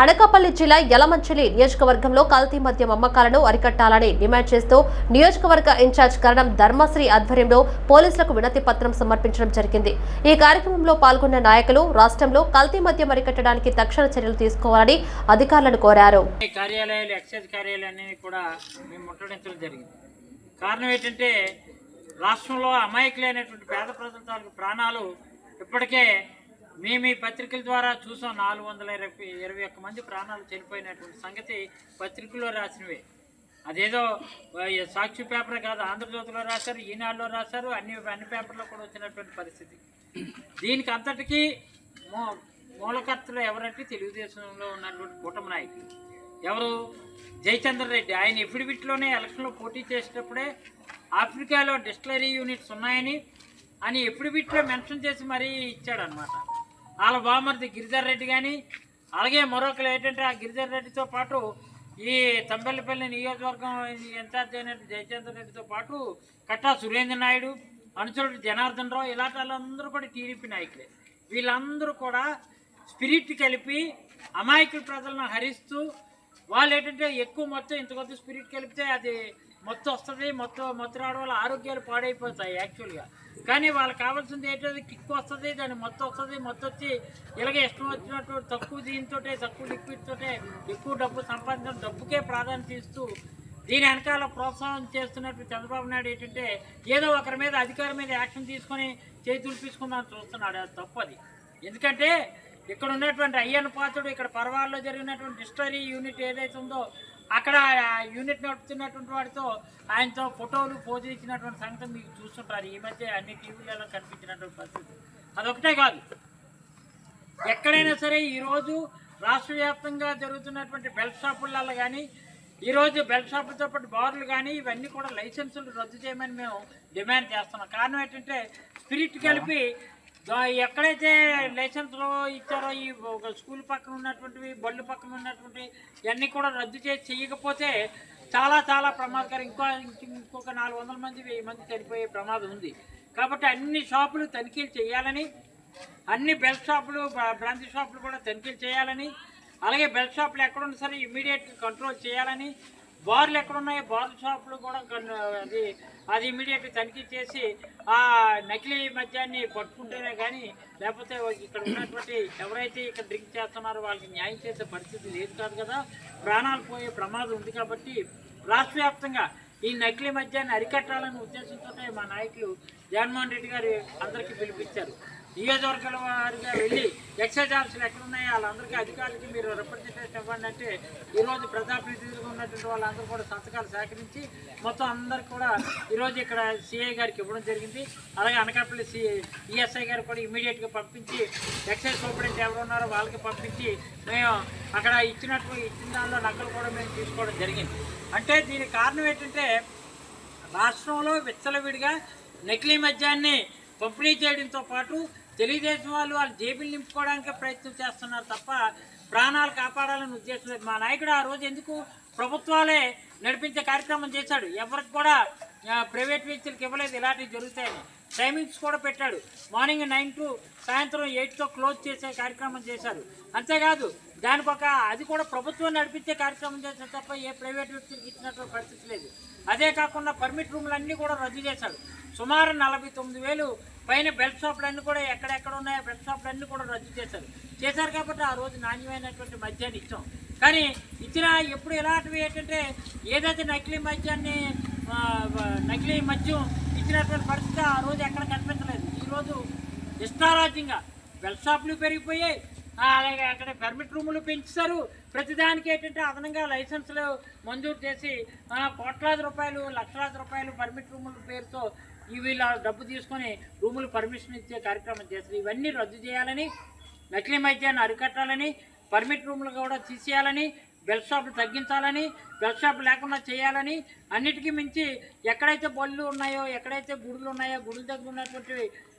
అనకాపల్లి జిల్లా యలమంచిలి నియోజకవర్గంలో కల్తీ మద్యం అమ్మకాలను అరికట్టాలని డిమాండ్ చేస్తూ నియోజకవర్గ ఇన్ఛార్జ్ కరణం ధర్మశ్రీ ఆధ్వర్యంలో పోలీసులకు వినతి పత్రం సమర్పించడం జరిగింది. ఈ కార్యక్రమంలో పాల్గొన్న నాయకులు రాష్ట్రంలో కల్తీ మద్యం అరికట్టడానికి తక్షణ చర్యలు తీసుకోవాలని అధికారులను కోరారు. కార్యాలయాలు ఎక్సైజ్ కూడా మేము ముట్టడించడం జరిగింది. కారణం ఏంటంటే రాష్ట్రంలో అమాయకులైనటువంటి పేద ప్రజల ప్రాణాలు ఇప్పటికే మేము ఈ పత్రికల ద్వారా చూసాం నాలుగు వందల ఇరవై ఇరవై ఒక్క మంది ప్రాణాలు చనిపోయినటువంటి సంగతి పత్రికల్లో రాసినవే. అదేదో సాక్షి పేపర్ కాదు ఆంధ్రజ్యోతిలో రాశారు ఈనాడులో రాశారు అన్ని అన్ని పేపర్లో కూడా వచ్చినటువంటి పరిస్థితి. దీనికి అంతటికీ మూ మూలకర్తలు ఎవరంటే తెలుగుదేశంలో ఉన్నటువంటి కూటమి నాయకులు. ఎవరు? జయచంద్ర రెడ్డి. ఆయన ఎఫిడవిట్లోనే ఎలక్షన్లో పోటీ చేసేటప్పుడే ఆఫ్రికాలో డిస్టిలరీ యూనిట్స్ ఉన్నాయని అని ఎఫిడవిట్లో మెన్షన్ చేసి మరీ ఇచ్చాడనమాట వాళ్ళ బామర్ది గిరిధర్ రెడ్డి కానీ అలాగే మరొకరు ఏంటంటే ఆ గిరిధర్ రెడ్డితో పాటు ఈ తంబెల్లపల్లి నియోజకవర్గం ఇన్ఛార్జ్ అయిన జయచంద్ర రెడ్డితో పాటు కట్టా సురేంద్ర నాయుడు అనుచరుడు జనార్దన్ రావు ఇలాంటి వాళ్ళందరూ కూడా టీడీపీ నాయకులే. వీళ్ళందరూ కూడా స్పిరిట్ కలిపి అమాయకుల ప్రజలను హరిస్తూ వాళ్ళు ఏంటంటే ఎక్కువ మొత్తం ఇంత కొద్ది స్పిరిట్ కలిపితే అది మొత్తం వస్తుంది మొత్తం మొత్తం రావడం వల్ల ఆరోగ్యాలు పాడైపోతాయి యాక్చువల్గా కానీ వాళ్ళకి కావాల్సింది ఏంటంటే కిక్ వస్తుంది దాని మొత్తం వస్తుంది మొత్తం వచ్చి ఇలాగే ఇష్టం వచ్చినట్టు తక్కువ దీంతో తక్కువ లిక్విడ్ తోటే ఎక్కువ డబ్బు సంపాదించడం డబ్బుకే ప్రాధాన్యత ఇస్తూ దీని వెనకాల ప్రోత్సాహం చేస్తున్నట్టు చంద్రబాబు నాయుడు ఏంటంటే ఏదో ఒకరి మీద అధికారం మీద యాక్షన్ తీసుకొని చేతులు తులిపించుకుందామని చూస్తున్నాడు. అది తప్పది. ఎందుకంటే ఇక్కడ ఉన్నటువంటి అయ్యన్న పాత్రుడు ఇక్కడ పర్వాల్లో జరిగినటువంటి డిస్టరీ యూనిట్ ఏదైతే ఉందో అక్కడ యూనిట్ నడుపుతున్నటువంటి వాడితో ఆయనతో ఫోటోలు పోజులు ఇచ్చినటువంటి సంగతి మీకు చూస్తుంటారు. ఈ మధ్య అన్ని టీవీలలో కనిపించినటువంటి పరిస్థితి. అదొకటే కాదు. ఎక్కడైనా సరే ఈరోజు రాష్ట్ర వ్యాప్తంగా జరుగుతున్నటువంటి బెల్ట్ షాపులలో కానీ ఈరోజు బెల్ట్ షాపులతో పాటు బార్లు కానీ ఇవన్నీ కూడా లైసెన్సులు రద్దు చేయమని మేము డిమాండ్ చేస్తున్నాం. కారణం ఏంటంటే స్పిరిట్ కలిపి ఎక్కడైతే లైసెన్స్లో ఇచ్చారో ఈ ఒక స్కూల్ పక్కన ఉన్నటువంటివి బళ్ళు పక్కన ఉన్నటువంటివి ఇవన్నీ కూడా రద్దు చేసి చేయకపోతే చాలా చాలా ప్రమాదకరం. ఇంకో ఇంకొక నాలుగు వందల మంది వెయ్యి మంది చనిపోయే ప్రమాదం ఉంది. కాబట్టి అన్ని షాపులు తనిఖీలు చేయాలని అన్ని బెల్ట్ షాపులు బ- బ్రాంచ్ షాపులు కూడా తనిఖీలు చేయాలని అలాగే బెల్ట్ షాపులు ఎక్కడున్నా సరే ఇమీడియట్ కంట్రోల్ చేయాలని బార్లు ఎక్కడున్నాయో బార్ల షాపులు కూడా అది అది ఇమీడియట్ తనిఖీ చేసి ఆ నకిలీ మద్యాన్ని పట్టుకుంటేనే కానీ లేకపోతే ఇక్కడ ఉన్నటువంటి ఎవరైతే ఇక్కడ డ్రింక్ చేస్తున్నారో వాళ్ళకి న్యాయం చేసే పరిస్థితి లేదు కాదు కదా. ప్రాణాలు పోయే ప్రమాదం ఉంది కాబట్టి రాష్ట్ర వ్యాప్తంగా ఈ నకిలీ మద్యాన్ని అరికట్టాలనే ఉద్దేశంతో మా నాయకులు జగన్మోహన్ రెడ్డి గారు అందరికీ పిలిపించారు. నియోజకవర్గాల వారిగా వెళ్ళి ఎక్సైజ్ ఆఫీసులు ఎక్కడున్నాయో వాళ్ళందరికీ అధికారులకి మీరు రిప్రజెంటేషన్ ఇవ్వండి అంటే ఈరోజు ప్రజాప్రతినిధులుగా ఉన్నటువంటి వాళ్ళందరూ కూడా సంతకాలు సేకరించి మొత్తం అందరికి కూడా ఈరోజు ఇక్కడ సిఐ గారికి ఇవ్వడం జరిగింది. అలాగే అనకాపల్లి సి ఈఎస్ఐ గారు కూడా ఇమీడియట్గా పంపించి ఎక్సైజ్ సూపరింటెండెంట్ ఎవరు ఉన్నారో వాళ్ళకి పంపించి మేము అక్కడ ఇచ్చినట్టు ఇచ్చిన దానిలో నకలు కూడా మేము తీసుకోవడం జరిగింది. అంటే దీనికి కారణం ఏంటంటే రాష్ట్రంలో విచ్చలవిడిగా నకిలీ మద్యాన్ని పంపిణీ చేయడంతో పాటు తెలుగుదేశం వాళ్ళు వాళ్ళ జేబులు నింపుకోవడానికి ప్రయత్నం చేస్తున్నారు తప్ప ప్రాణాలు కాపాడాలని ఉద్దేశం లేదు. మా నాయకుడు ఆ రోజు ఎందుకు ప్రభుత్వాలే నడిపించే కార్యక్రమం చేశాడు? ఎవరికి కూడా ప్రైవేట్ వ్యక్తులకు ఇవ్వలేదు. ఇలాంటివి జరుగుతాయని టైమింగ్స్ కూడా పెట్టాడు. మార్నింగ్ నైన్ టు సాయంత్రం ఎయిట్తో క్లోజ్ చేసే కార్యక్రమం చేశారు. అంతేకాదు దానికి ఒక అది కూడా ప్రభుత్వం నడిపించే కార్యక్రమం చేశారు తప్ప ఏ ప్రైవేట్ వ్యక్తులకు ఇచ్చినటువంటి పరిస్థితి లేదు. అదే కాకుండా పర్మిట్ రూములన్నీ కూడా రద్దు చేశాడు. సుమారు నలభై తొమ్మిది వేలు పైన బెల్ట్ షాపులు కూడా ఎక్కడెక్కడ ఉన్నాయో బెల్ట్ షాపులు కూడా రద్దు చేశారు. చేశారు కాబట్టి ఆ రోజు నాణ్యమైనటువంటి మద్యాన్ని ఇచ్చాం. కానీ ఇచ్చిన ఎప్పుడు ఎలాంటివి ఏంటంటే ఏదైతే నకిలీ మద్యాన్ని నకిలీ మద్యం ఇచ్చినటువంటి పరిస్థితి ఆ రోజు ఎక్కడ కనిపించలేదు. ఈరోజు ఇష్టారాజ్యంగా బెల్ట్ షాపులు పెరిగిపోయాయి. అలాగే అక్కడ పర్మిట్ రూములు పెంచుతారు ప్రతిదానికి ఏంటంటే అదనంగా లైసెన్సులు మంజూరు చేసి కోట్లాది రూపాయలు లక్షలాది రూపాయలు పర్మిట్ రూముల పేరుతో వీళ్ళ డబ్బు తీసుకొని రూములు పర్మిషన్ ఇచ్చే కార్యక్రమం చేస్తారు. ఇవన్నీ రద్దు చేయాలని నకిలీ మద్యాన్ని అరికట్టాలని పర్మిట్ రూములు కూడా తీసేయాలని బెల్ షాపులు తగ్గించాలని బెల్ షాప్ లేకుండా చేయాలని అన్నిటికీ మించి ఎక్కడైతే బళ్ళు ఉన్నాయో ఎక్కడైతే గుడులు ఉన్నాయో గుడుల దగ్గర ఉన్నటువంటి